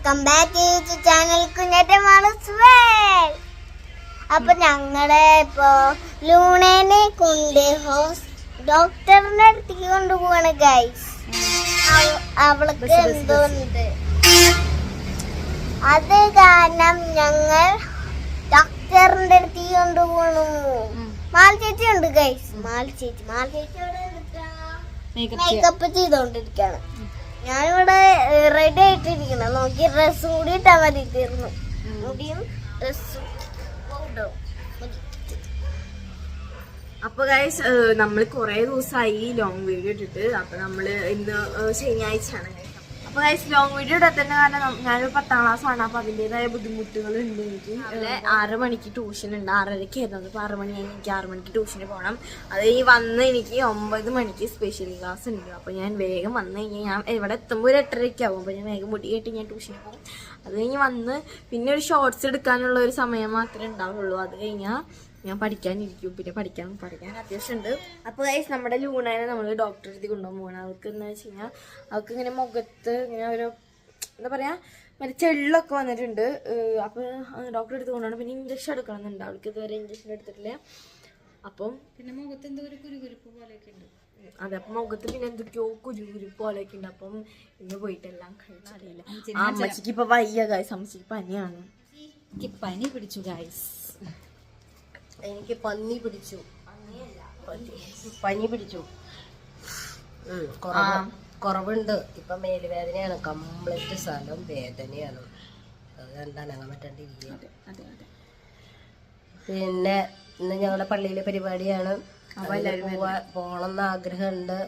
Welcome back to channel കുഞ്ഞേറ്റ മാളസ്വേൽ അപ്പൊ ഞങ്ങളെ ഇപ്പോ ലൂണേനെ കൊണ്ട് ഹോസ് ഡോക്ടറിന്റെ അടുത്തേക്ക് കൊണ്ടുപോവാണ് ഗൈസ് അവൾക്ക് എന്തോ ഉണ്ട് അത് കാരണം ഞങ്ങൾ ഡോക്ടറിന്റെ അടുത്തേക്ക് കൊണ്ടുപോകണു മാൽ ചേച്ചി ഉണ്ട് ഗൈസ് മാൽ ചേച്ചി മാൽ ചേച്ചി മേക്കപ്പ് ചെയ്തോണ്ടിരിക്കാണ്. ഞാനിവിടെ റെഡി ആയിട്ടിരിക്കണം നോക്കി ഡ്രസ്സും കൂടി ഇട്ടാൽ മതി തീർന്നു. മുടിയും ഡ്രസ്സും അപ്പൊ ഗൈസ് നമ്മൾ കുറെ ദിവസമായി ലോങ് വീഡിയോ ഇട്ടിട്ട്. അപ്പൊ നമ്മൾ ഇന്ന് ശനിയാഴ്ചയാണ്. അപ്പൊ ഗൈസ് ലോങ് വീഡിയോ ഇടത്തന്നെ കാരണം നം- ഞാനൊരു പത്താം ക്ലാസ് ആണ്. അപ്പൊ അതിന്റേതായ ബുദ്ധിമുട്ടുകൾ ഉണ്ട് എനിക്ക് രാവിലെ ആറ് മണിക്ക് ട്യൂഷൻ ഉണ്ട്. ആറരയ്ക്ക് ആയിരുന്നു. അപ്പൊ ആറ് മണി എനിക്ക് ആറ് മണിക്ക് ട്യൂഷന് പോകണം അത് ഈ വന്ന് എനിക്ക് ഒമ്പത് മണിക്ക് സ്പെഷ്യൽ ക്ലാസ് ഉണ്ട്. അപ്പൊ ഞാൻ വേഗം വന്ന് കഴിഞ്ഞാൽ ഞാൻ ഇവിടെ എത്തുമ്പോൾ ഒരു എട്ടരയ്ക്ക് ആവും. അപ്പൊ ഞാൻ വേഗം മുടി കെട്ടി ഞാൻ ട്യൂഷന് പോകും. അത് കഴിഞ്ഞ് വന്ന് പിന്നെ ഒരു ഷോർട്സ് എടുക്കാനുള്ള ഒരു സമയം മാത്രമേ ഉണ്ടാവുള്ളൂ. അത് കഴിഞ്ഞാൽ ഞാൻ പഠിക്കാനിരിക്കും. പിന്നെ പഠിക്കാൻ പഠിക്കാൻ അത്യാവശ്യം ഉണ്ട് അപ്പോൾ ഗൈസ് നമ്മുടെ ലൂണേനെ നമ്മൾ ഡോക്ടറെ അടുത്ത് കൊണ്ടുപോകാൻ പോകണം അവൾക്ക് എന്ന് വെച്ച് കഴിഞ്ഞാൽ അവൾക്ക് ഇങ്ങനെ മുഖത്ത് ഇങ്ങനെ ഒരു എന്താ പറയുക മറ്റേ ചെള്ളൊക്കെ വന്നിട്ടുണ്ട്. അപ്പോൾ ഡോക്ടറെ അടുത്ത് കൊണ്ടുപോകണം. പിന്നെ ഇഞ്ചക്ഷൻ എടുക്കണം എന്നുണ്ട് അവൾക്ക് ഇതുവരെ ഇഞ്ചക്ഷൻ എടുത്തിട്ടില്ല. അപ്പം പിന്നെ മുഖത്ത് എന്തോ ഒരു കുരുകുരുപ്പ് പോലെയൊക്കെ ഉണ്ട്. അതെ അപ്പം മുഖത്ത് പിന്നെ എന്തൊക്കെയോ കുരുകുരു പോലെയൊക്കെ ഉണ്ട് അപ്പം ഇന്ന് പോയിട്ടെല്ലാം കഴിച്ചറിയില്ല ആ അമ്മച്ചിക്ക് ഇപ്പൊ വയ്യ ഗൈസ് അമ്മച്ചിക്ക് പനിയാണ്. എനിക്ക് പനി പിടിച്ചു ഗൈസ് എനിക്ക് പന്നി പിടിച്ചു. പനി പിടിച്ചു. കുറവുണ്ട്. ഇപ്പൊ മേലുവേദനയാണ്. കംപ്ലീറ്റ് സ്ഥലം വേദനയാണ്. അതെ അതെ. പിന്നെ ഇന്ന് ഞങ്ങളുടെ പള്ളിയിലെ പരിപാടിയാണ്. പോണമെന്ന് ആഗ്രഹമുണ്ട്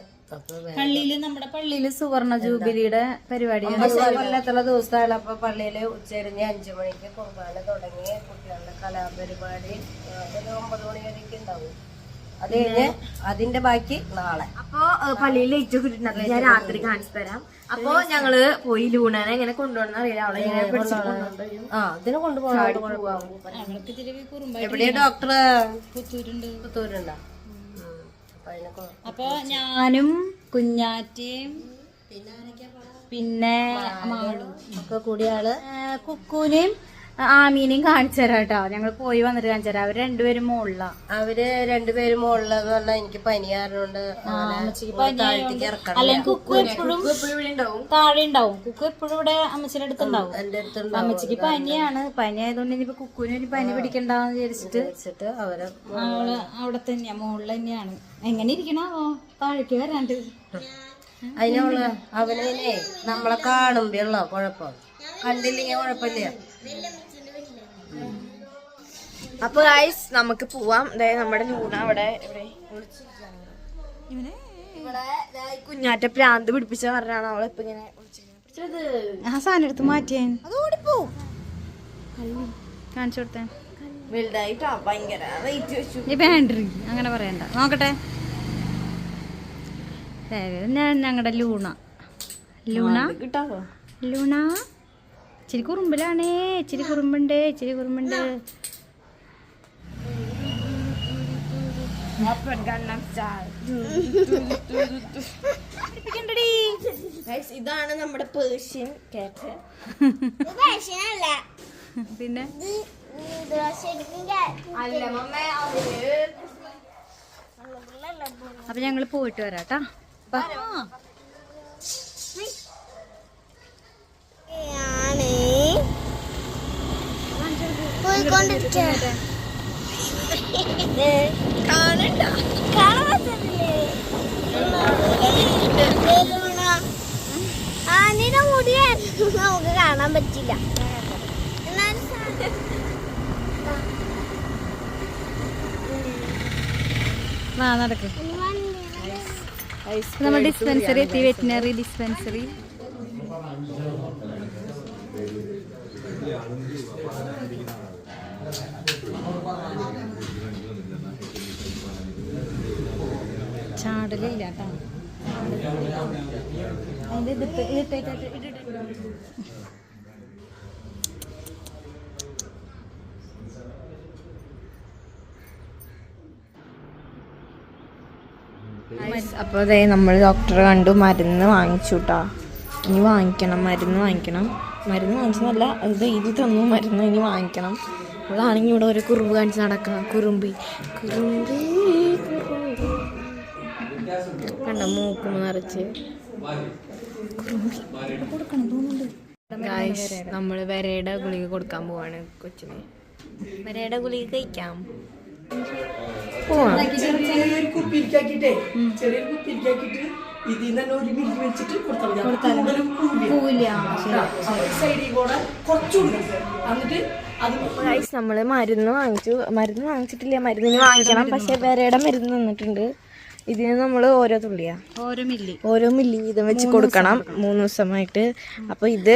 പള്ളിയിൽ നമ്മുടെ പള്ളിയിൽ സുവർണ ജൂബിലിയുടെ പരിപാടിയാണ്. ഒമ്പത് കൊല്ലത്തുള്ള ദിവസമാണ് അപ്പൊ പള്ളിയിൽ ഉച്ചരിഞ്ഞ് അഞ്ചു മണിക്ക് കുർബാന തുടങ്ങി കുട്ടികളുടെ കലാപരിപാടി. ഒരു ഒമ്പത് മണി വരെയൊക്കെ ഉണ്ടാവും. അത് കഴിഞ്ഞ് അതിന്റെ ബാക്കി നാളെ. അപ്പോ പള്ളിയിൽ ലൈറ്റ് ഒക്കെ ഞാൻ രാത്രി കാണിച്ചു തരാം. അപ്പോ ഞങ്ങൾ പോയി ലൂണനെ എങ്ങനെ കൊണ്ടുപോകണം അറിയില്ല. അവളെ അതിന് കൊണ്ടുപോകണം. എവിടെയാ ഡോക്ടർ പുത്തൂരുണ്ട്. പുത്തൂരുണ്ടോ? അപ്പൊ ഞാനും കുഞ്ഞാറ്റയും പിന്നെ മാളും. ഒക്കെ കൂടിയാൾ കുക്കൂനെയും ആമീനെയും കാണിച്ചു തരാം കേട്ടോ. ഞങ്ങൾ പോയി വന്നിട്ട് കാണിച്ചു തരാം. അവർ രണ്ടുപേരും മുകളില അവർ രണ്ടുപേരും മുകളിലെന്ന് പറഞ്ഞാൽ എനിക്ക് പനി കാരണമുണ്ട് താഴെണ്ടാവും അല്ലെങ്കിൽ കുക്കു എപ്പോഴും താഴെ ഉണ്ടാവും. കുക്കു എപ്പോഴും ഇവിടെ അമ്മച്ചിയുടെ അടുത്തുണ്ടാവും. എന്റെ അടുത്തുണ്ട് അമ്മച്ചിക്ക് പനിയാണ്. പനി ആയതുകൊണ്ട് ഇനിയിപ്പോ കുക്കുവിന് ഒരു പനി പിടിക്കണ്ടെന്ന് വിചാരിച്ചിട്ട് വെച്ചിട്ട് അവരെ അവൾ അവിടെ തന്നെയാ. മുകളിൽ തന്നെയാണ്. എങ്ങനെ ഇരിക്കണോ താഴേക്ക് വരാണ്ട്. അതിനുള്ള അവനെ നമ്മളെ കാണുമ്പോഴുള്ള കുഴപ്പം? കണ്ടില്ലെങ്കിൽ കുഴപ്പമില്ല. അപ്പൊ ഗൈസ് നമുക്ക് പോവാം. അതായത് നമ്മുടെ ലൂണ അവിടെ ഇവിടെ. കുഞ്ഞാറ്റ പ്രാന്ത് പിടിപ്പിച്ച പറഞ്ഞാണ് അവളെ ഇപ്പൊ ഇങ്ങനെ ആ സാധനം എടുത്ത് മാറ്റിയാൻ കാണിച്ചു കൊടുത്തേ. വലുതായിട്ടാ? ഭയങ്കര റേറ്റ് വെച്ചു. ബാൻഡറി അങ്ങനെ പറയണ്ട. നോക്കട്ടെ. ഞാൻ ഞങ്ങളുടെ ലൂണ. ലൂണ? കിട്ടാവോ? ലൂണ? ഇച്ചിരി കുറുമ്പിലാണേ ഇച്ചിരി കുറുമ്പുണ്ട് ഇച്ചിരി കുറുമ്പുണ്ട്. ഇതാണ് നമ്മുടെ പേർഷ്യൻ കാറ്റ് അല്ല പിന്നെ അപ്പൊ ഞങ്ങൾ പോയിട്ട് വരാട്ടാ. ആണ് കാണണ്ട. ആനിയുടെ മുടിയായിരുന്നു നമുക്ക് കാണാൻ പറ്റില്ല. എന്നാലും നടക്ക്. നമ്മുടെ ഡിസ്പെൻസറി എത്തി വെറ്റിനറി ഡിസ്പെൻസറി ചാടലില്ല കേട്ടോ അതെ നമ്മൾ ഡോക്ടറെ കണ്ടു മരുന്ന് വാങ്ങിച്ചു ഇനി വാങ്ങിക്കണം മരുന്ന് വാങ്ങിക്കണം. മരുന്ന് വാങ്ങിച്ചതല്ല ഇത് എഴുതി തന്നു മരുന്ന് ഇനി വാങ്ങിക്കണം. ഇവളാണെങ്കിൽ ഇവിടെ ഒരു കുറുമ്പ് കാണിച്ച് നടക്കണം. കുറുമ്പി. കുറുമ്പി. കണ്ട മൂക്ക് നിറച്ച് നമ്മൾ നമ്മൾ വരയുടെ ഗുളിക കൊടുക്കാൻ പോവാണ് കൊച്ചിന്. വരയുടെ ഗുളിക കഴിക്കാം. നമ്മൾ ചെറിയൊരു കുപ്പിരിക്കാക്കിട്ടേ ചെറിയൊരു കുപ്പിരിക്കാക്കിട്ട് ഇതിൽ നിന്ന് ഒരു വെച്ചിട്ട് കൊടുത്താൽ നമ്മൾ മരുന്ന് വാങ്ങിച്ചു. മരുന്ന് വാങ്ങിച്ചിട്ടില്ല. മരുന്നിന് വാങ്ങിക്കണം. പക്ഷെ വരയുടെ മരുന്ന് തന്നിട്ടുണ്ട്. ഇതിന് നമ്മൾ ഓരോ തുള്ളിയാ. ഓരോ മില്ലി. ഓരോ മില്ലി വീതം വെച്ച് കൊടുക്കണം. മൂന്ന് ദിവസമായിട്ട്. അപ്പൊ ഇത്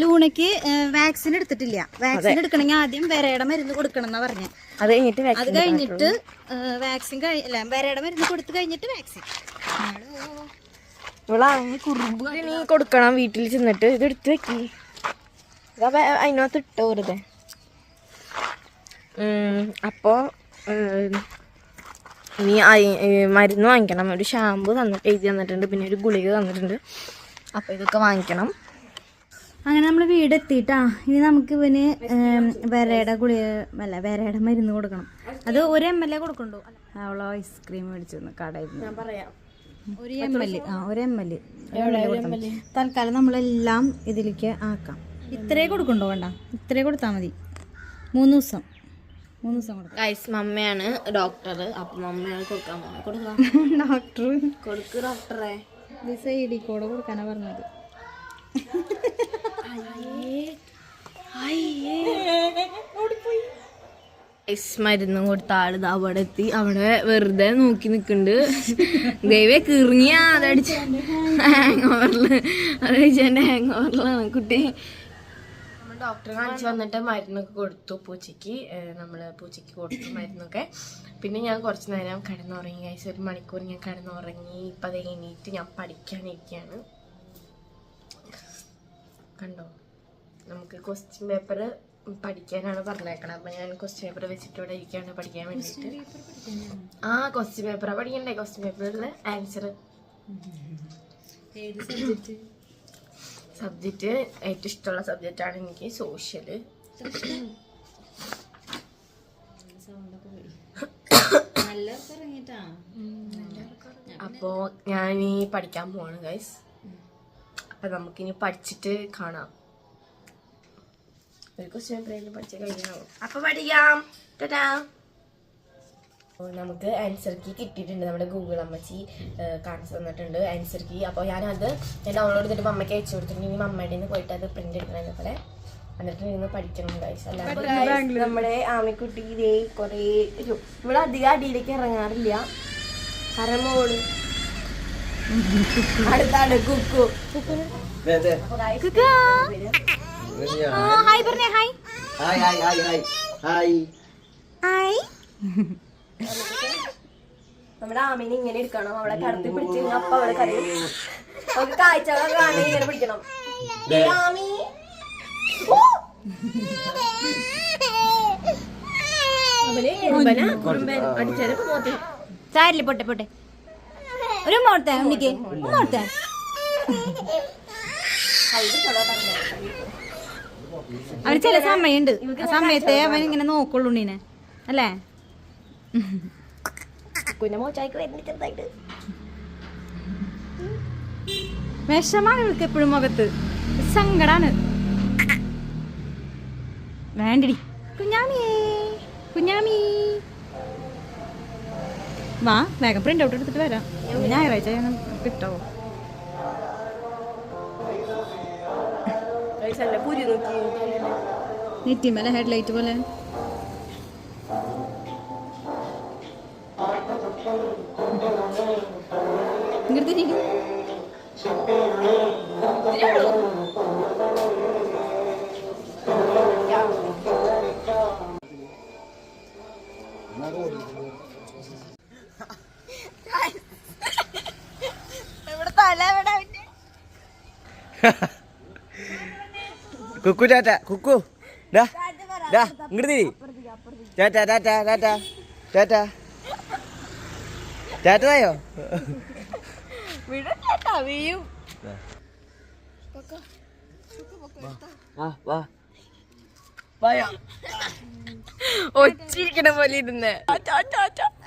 ലൂണയ്ക്ക് വാക്സിൻ എടുത്തിട്ടില്ല. വാക്സിൻ എടുക്കണമെങ്കിൽ ആദ്യം വരയുടെ മരുന്ന് കൊടുക്കണം എന്നാ പറഞ്ഞു. അത് കഴിഞ്ഞിട്ട് അത് കഴിഞ്ഞിട്ട് വാക്സിൻ അല്ല വരയുടെ മരുന്ന് കൊടുത്തു കഴിഞ്ഞിട്ട് വാക്സിൻ. ഇവളാണെങ്കിൽ കുറുമ്പ് നീ കൊടുക്കണം വീട്ടിൽ ചെന്നിട്ട്. ഇത് എടുത്ത് വെക്കി. അതിനകത്ത് ഇട്ടോ വെറുതെ. അപ്പോ ഇനി മരുന്ന് വാങ്ങിക്കണം. ഒരു ഷാമ്പു തന്നിട്ട് എഴുതി തന്നിട്ടുണ്ട്. പിന്നെ ഒരു ഗുളിക തന്നിട്ടുണ്ട്. അപ്പോൾ ഇതൊക്കെ വാങ്ങിക്കണം. അങ്ങനെ നമ്മൾ വീട് എത്തിയിട്ടാ ഇനി നമുക്ക് ഇവന് വരയുടെ ഗുളിക അല്ല വരയുടെ മരുന്ന് കൊടുക്കണം. അത് ഒരു എം എൽ എ കൊടുക്കണ്ടോ? അവളോ ഐസ്ക്രീം മേടിച്ചു കടയിൽ നിന്ന്. പറയാം. ഒരു എം എൽ ആ ഒരു എം എൽ തൽക്കാലം നമ്മളെല്ലാം ഇതിലേക്ക് ആക്കാം. ഇത്രേ കൊടുക്കണ്ടോ വേണ്ട? ഇത്രേ കൊടുത്താൽ മതി. മൂന്ന് ദിവസം. മൂന്ന് ദിവസം കൊടുക്കും. ഗൈസ് മമ്മയാണ് ഡോക്ടർ അപ്പൊ മമ്മയാണ് കൊടുക്കാൻ പോകുന്നത് ഡോക്ടർ കൊടുക്ക് ഡോക്ടറെ ദിസ് ഐ ഡി കോഡ് കൊടുക്കാനാ പറഞ്ഞത്. മരുന്നും കൊടുത്ത ആൾ അവിടെ എത്തി. അവിടെ വെറുതെ നോക്കി നിൽക്കുന്നുണ്ട് ദൈവേ കിറങ്ങിയ. അതടിച്ച്. ഹാങ് ഓവറിൽ അതടിച്ചെന്റെ ഹാങ് ഓവറിലാണ് കുട്ടി ഡോക്ടറെ കാണിച്ച് വന്നിട്ട് മരുന്നൊക്കെ കൊടുത്തു പൂച്ചയ്ക്ക്. നമ്മൾ നമ്മൾ പൂച്ചയ്ക്ക് കൊടുത്തു മരുന്നൊക്കെ. പിന്നെ ഞാൻ കുറച്ച് നേരം കിടന്നുറങ്ങി. കഴിച്ച ഒരു മണിക്കൂർ ഞാൻ കിടന്നുറങ്ങി. ഇപ്പം അത് എണീറ്റ് ഞാൻ പഠിക്കാനിരിക്കുകയാണ് കണ്ടോ? നമുക്ക് ക്വസ്റ്റ്യൻ പേപ്പർ പഠിക്കാനാണ് പറഞ്ഞേക്കണത് അപ്പൊ ഞാൻ ക്വസ്റ്റ്യൻ പേപ്പർ വെച്ചിട്ട് ഇവിടെ ഇരിക്കുകയാണ് പഠിക്കാൻ വേണ്ടിയിട്ട്. ആ ക്വസ്റ്റ്യൻ പേപ്പറാ പഠിക്കണ്ടേ? ക്വസ്റ്റ്യൻ പേപ്പറിൽ ആൻസർ സബ്ജക്റ്റ് ഏറ്റവും ഇഷ്ടമുള്ള സബ്ജക്റ്റ് ആണ് എനിക്ക് സോഷ്യൽ അപ്പോ ഞാൻ ഈ പഠിക്കാൻ പോവാണ് ഗൈസ് അപ്പം നമുക്കിനി പഠിച്ചിട്ട് കാണാം. ഒരു ക്വസ്റ്റ്യൻ പേപ്പറിൽ പഠിച്ച കഴിഞ്ഞാവും അപ്പോൾ പഠിക്കാം. നമുക്ക് ആൻസർ കീ കിട്ടിയിട്ടുണ്ട് നമ്മുടെ ഗൂഗിൾ അമ്മച്ചി കാണിച്ചു തന്നിട്ടുണ്ട് ആൻസർ കീ അപ്പോൾ ഞാനത് ഞാൻ ഡൗൺലോഡ് ചെയ്തിട്ട് അമ്മയ്ക്ക് അയച്ചു കൊടുത്തിട്ടുണ്ട്. ഇനി അമ്മയുടെ നിന്ന് പോയിട്ട് അത് പ്രിന്റ് എടുക്കണം പോലെ എന്നിട്ട് നിന്ന് പഠിക്കണം ഗൈസ് അല്ലാതെ നമ്മുടെ ആമിക്കുട്ടി ഇതേ കുറേ ഇവിടെ അധികം അടിയിലേക്ക് ഇറങ്ങാറില്ല. കരമോൾ അടുത്താണ് കുക്കു. ഹായ് പറഞ്ഞേ hi hi hi hi hi hi hi നമ്മുടെ ആമീനെ ഇങ്ങനെ എടുക്കണം. അവളെ കടത്തി പിടിച്ച് അപ്പൊ അവളെ കരയും. നമുക്ക് കാഴ്ചകളൊക്കെ കാണി ഇങ്ങനെ പിടിക്കണം. ദേ. ആമി. സാരില്ല പൊട്ടെ പൊട്ടെ. ഒരു മോർത്തെ ഉണ്ണിക്ക്. മോർത്തെ അവന് ചില സമയമുണ്ട്. ആ സമയത്തെ അവൻ ഇങ്ങനെ നോക്കുള്ളൂ ഉണ്ണീനെ. അല്ലേ? കുഞ്ഞ ചായക്ക് വരുന്ന ചെറുതായിട്ട് വിഷമാണ് ഇവൾക്ക് എപ്പോഴും മുഖത്ത് സങ്കടാണ്. വേണ്ടടി. കുഞ്ഞാമിയേ കുഞ്ഞാമി. വാ വേഗം പ്രിന്റ് ഔട്ട് എടുത്തിട്ട് വരാം. ഞായറാഴ്ച കിട്ടാവോ എന്റെ പുരി നോക്കി. നെറ്റിമല ഹെഡ്ലൈറ്റ് പോലെ. കുക്കു ടാറ്റ കുക്കു. ഡാ ഡാ ഇങ്ങോട്ട് തിരി. ടാറ്റ ടാറ്റ ടാറ്റ ടാറ്റ ടാറ്റയോ ഒച്ചിരിക്കണ പോലെ ഇരുന്ന്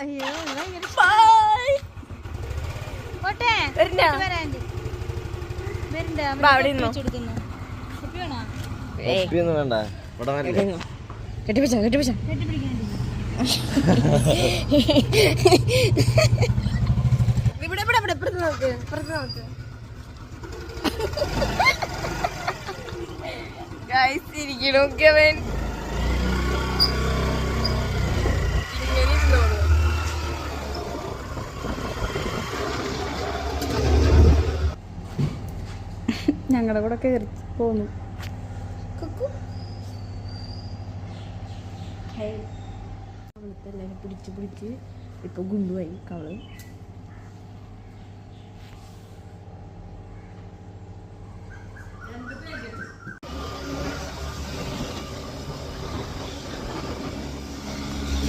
അയ്യോ ബൈ ഇരുന്ന് വരണോ? വരാണ്ട്. വരണ്ട അവിടെ ഇരുന്നോ? കെട്ടിപ്പിച്ച കെട്ടിപ്പിച്ച ഇവിടെ ഇവിടെ ഇവിടെ ഇപ്പുറത്ത് നോക്ക് ഇപ്പുറത്ത് നോക്ക്. ഗൈസ് ഇരിക്കണു. അവൻ ഇങ്ങനെ ഇരുന്നോളൂ. ഞങ്ങളുടെ കൂടെ കയറി പോന്നു. അവളത്തെ എല്ലാവരും പിടിച്ച് പിടിച്ച് ഇപ്പൊ ഗുണ്ടുവായി. കവൾ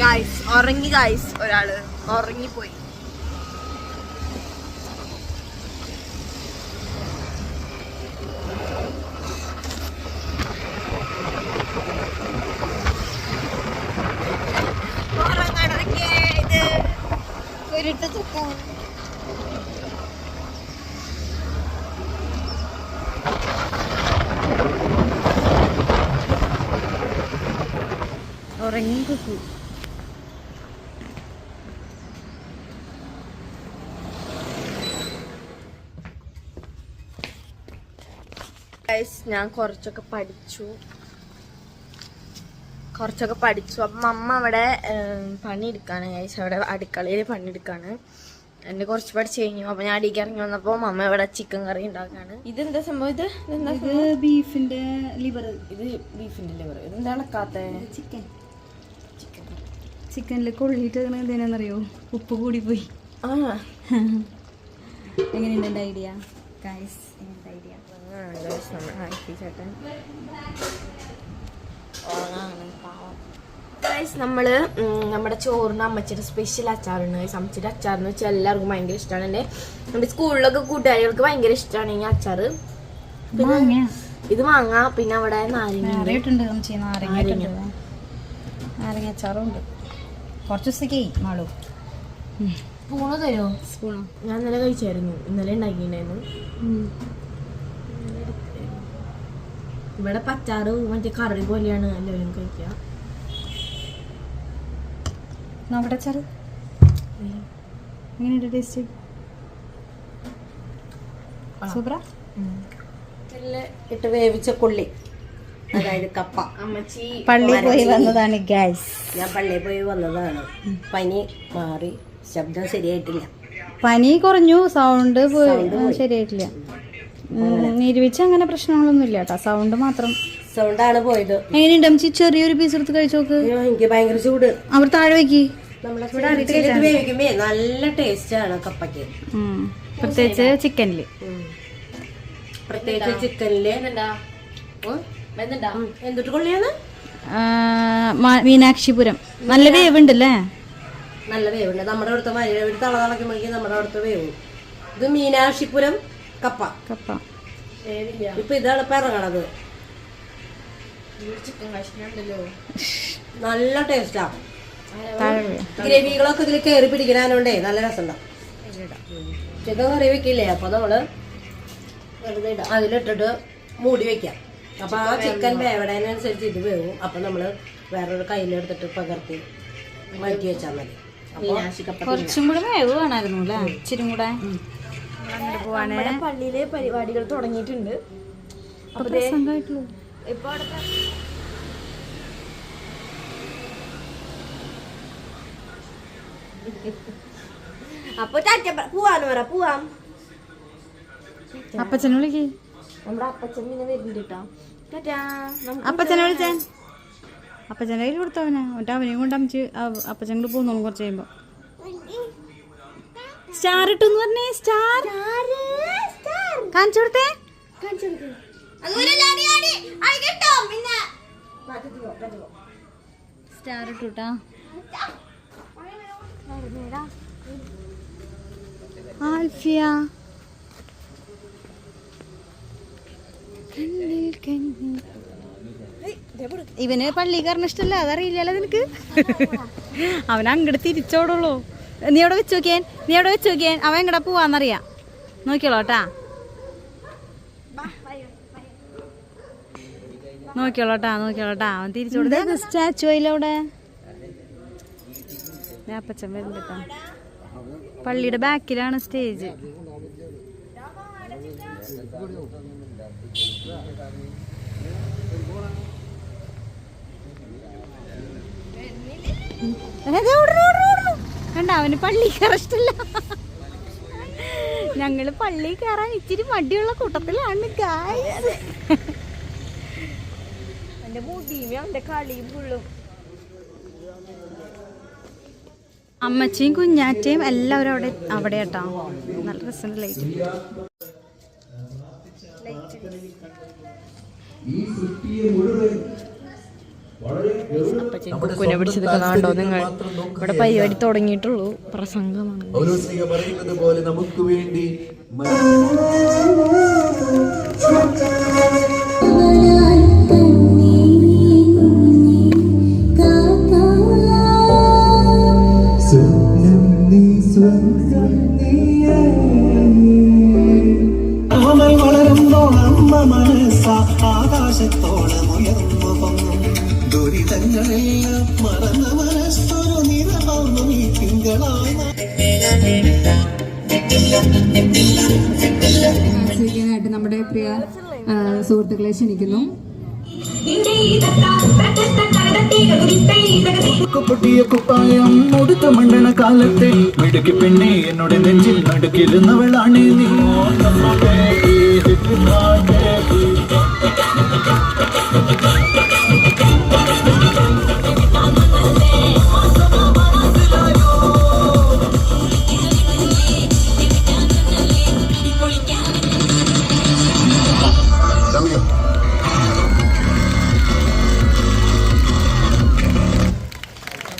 ഗായ്സ് ഉറങ്ങി ഗായ്സ് ഒരാൾ ഉറങ്ങിപ്പോയി. കുരുട്ട് ചുക്കാൻ. ഉറങ്ങി കുക്കു. ഞാൻ കുറച്ചൊക്കെ പഠിച്ചു. കുറച്ചൊക്കെ പഠിച്ചു. അപ്പം അമ്മ അവിടെ പണിയെടുക്കാണ് ഗൈസ് അവിടെ അടുക്കളയിൽ പണിയെടുക്കാണ്. എന്നെ കുറച്ച് പഠിച്ചു കഴിഞ്ഞു. അപ്പം ഞാൻ അടിക്ക് ഇറങ്ങി വന്നപ്പോൾ അമ്മ ഇവിടെ ചിക്കൻ കറി ഉണ്ടാക്കാണ്. ഇതെന്താ സംഭവം ഇത്? ബീഫിന്റെ ഇത് ബീഫിന്റെ ലിവർ ഇത് ബീഫിന്റെ ലിവർ ഇതെന്താ ചിക്കൻ ചിക്കൻ ചിക്കനിൽ കൊള്ളിയിട്ട് എന്തിനാണെന്നറിയോ ഉപ്പ് കൂടി പോയി ആ എങ്ങനെയുണ്ട് എന്റെ ഐഡിയ ഗൈസ് എങ്ങനത്തെ നമ്മൾ ഗൈസ് ചേട്ടൻ ഹാപ്പി ചേട്ടൻ ഗൈസ് നമ്മൾ നമ്മുടെ ചോറിന് അമ്മച്ചിയുടെ സ്പെഷ്യൽ അച്ചാറുണ്ട്. ഗൈസ് അമ്മച്ചിയുടെ അച്ചാർ എന്ന് വെച്ചാൽ എല്ലാവർക്കും ഭയങ്കര ഇഷ്ടമാണ് എന്റെ നമ്മുടെ സ്കൂളിലൊക്കെ കൂട്ടുകാരികൾക്ക് ഭയങ്കര ഇഷ്ടമാണ് ഈ അച്ചാർ പിന്നെ ഇത് മാങ്ങ പിന്നെ അവിടെ നാരങ്ങ നാരങ്ങ അച്ചാറും ഉണ്ട് കുറച്ച് ദിവസത്തേക്ക് മാളു. സ്പൂണോ തരുമോ സ്പൂണോ ഞാൻ ഇന്നലെ കഴിച്ചായിരുന്നു. ഇന്നലെ ഉണ്ടാക്കിയിട്ടുണ്ടായിരുന്നു. ഇവിടെ പച്ചാറ് മറ്റേ കറി പോലെയാണ് എല്ലാവരും കഴിക്കുക. നോക്കട്ടെ അച്ചാറ്. എങ്ങനെയുണ്ട് ടേസ്റ്റ് സൂപ്പറാ? ഇട്ട് വേവിച്ച കൊള്ളി അതായത് കപ്പ. അമ്മച്ചി പള്ളി പോയി വന്നതാണ് ഗൈസ് ഞാൻ പള്ളിയിൽ പോയി വന്നതാണ്. പനി മാറി. ശബ്ദം ശരിയായിട്ടില്ല. പനി കുറഞ്ഞു സൗണ്ട് പോയി. ശരിയായിട്ടില്ല. നീരുവീഴ്ച അങ്ങനെ പ്രശ്നങ്ങളൊന്നും ഇല്ല കേട്ടോ. സൗണ്ട് മാത്രം. സൗണ്ടാണ് പോയത്. എങ്ങനെയുണ്ട് അമ്മച്ചി ചെറിയൊരു പീസ് എടുത്ത് കഴിച്ചു നോക്ക്. എനിക്ക് ഭയങ്കര ചൂട്. അവർ താഴെ വെക്കി. വേവിക്കുമ്പേ നല്ല ടേസ്റ്റ് ആണ് കപ്പയ്ക്ക്. പ്രത്യേകിച്ച് ചിക്കനിൽ. പ്രത്യേകിച്ച് ചിക്കനിൽ. എന്തിട്ട് കൊള്ളിയാണ് മീനാക്ഷിപുരം. നല്ല വേവുണ്ടല്ലേ? നല്ല വേവുണ്ട്. നമ്മുടെ അവിടുത്തെ വഴി ഒരു തള തളക്കുമ്പോഴേക്കും നമ്മുടെ അവിടുത്തെ വേവ്. ഇത് മീനാക്ഷിപുരം കപ്പ. കപ്പ. ഇപ്പൊ ഇതാണ് കഷ്ണുണ്ടല്ലോ നല്ല ടേസ്റ്റാ ഗ്രേവികളൊക്കെ ഇതിൽ കയറി പിടിക്കാനുണ്ടേ നല്ല രസമുണ്ടാവും ചിക്കൻ കറി വെക്കില്ലേ? അപ്പൊ നമ്മൾ അതിലിട്ടിട്ട് മൂടി വെക്കാം. അപ്പൊ ആ ചിക്കൻ വേവടേനനുസരിച്ച് ഇത് വേവും. അപ്പൊ നമ്മൾ വേറൊരു കയ്യിലെടുത്തിട്ട് പകർത്തി മാറ്റി വെച്ചാൽ മതി. കുറച്ചും കൂടെ വേവ് വേണമായിരുന്നു അല്ലേ? ഇച്ചിരി കൂടെ. പോവാണ്. പള്ളിയിലെ പരിപാടികൾ തുടങ്ങിയിട്ടുണ്ട്. അപ്പൊ ഇപ്പൊ അപ്പൊ പോവാന്ന് പറ പോവാം. അപ്പച്ചനെ വിളിക്ക്. നമ്മുടെ അപ്പച്ചൻ പിന്നെ വരുന്നുണ്ട് കേട്ടോ അപ്പച്ചനെ വിളിച്ചാൻ അപ്പച്ചന്റെ കയ്യിൽ കൊടുത്തവനെ. എന്നിട്ട് അവനെയും കൊണ്ട് അമ്മച്ച് അപ്പച്ചൻ കൂടെ പോകുന്നോളും കുറച്ച് കഴിയുമ്പോ. സ്റ്റാർ ഇട്ടെന്ന് പറഞ്ഞേ സ്റ്റാർ കാണിച്ചു കൊടുത്തേ. സ്റ്റാർ ഇട്ടുട്ടാ ആൽഫിയ. ഇവന് പള്ളി കാരണം ഇഷ്ടല്ല അതറിയില്ലല്ലോ നിനക്ക്. അവൻ അങ്ങോട്ട് തിരിച്ചോടുള്ളൂ. നീ അവിടെ വെച്ച് നോക്കിയാൻ നീ അവിടെ വെച്ച് നോക്കിയാൻ അവൻ ഇങ്ങടെ പോവാന്നറിയാം? നോക്കിയോളോ നോക്കിയോളോട്ടാ നോക്കിയോളോട്ടാ നോക്കിയോളൂട്ടാ അവൻ തിരിച്ചോട് സ്റ്റാച്ചു അതിലവിടെ അപ്പച്ചൻ വരുന്നുണ്ട് പള്ളിയുടെ ബാക്കിലാണ് സ്റ്റേജ്. കണ്ട അവന് പള്ളി കയറാൻ ഇഷ്ടല്ല. ഞങ്ങൾ പള്ളി കയറാൻ ഇച്ചിരി മടിയുള്ള കൂട്ടത്തിലാണ് ഗായ്സ് എന്റെ മുടിയും അവന്റെ കളിയും ഫുള്ളും അമ്മച്ചിയും കുഞ്ഞാറ്റയും എല്ലാവരും അവിടെ അവിടെ കേട്ടോ നല്ല രസമുണ്ട് ലൈറ്റ് കുനെ പിടിച്ചതൊക്കെ കാണണ്ടോ നിങ്ങൾ ഇവിടെ പരിപാടി തുടങ്ങിയിട്ടുള്ളൂ. പ്രസംഗമാണ്. പറയുന്നത് പോലെ നമുക്ക് വേണ്ടി ക്ഷണിക്കുന്നു പൊട്ടിയ കുപ്പായം മുടുത്ത മണ്ടണ കാലത്തെ. മിടുക്കി പെണ്ണെ എന്നോട് നെഞ്ചിൽ നടുക്കിരുന്നവളാണ് നീ.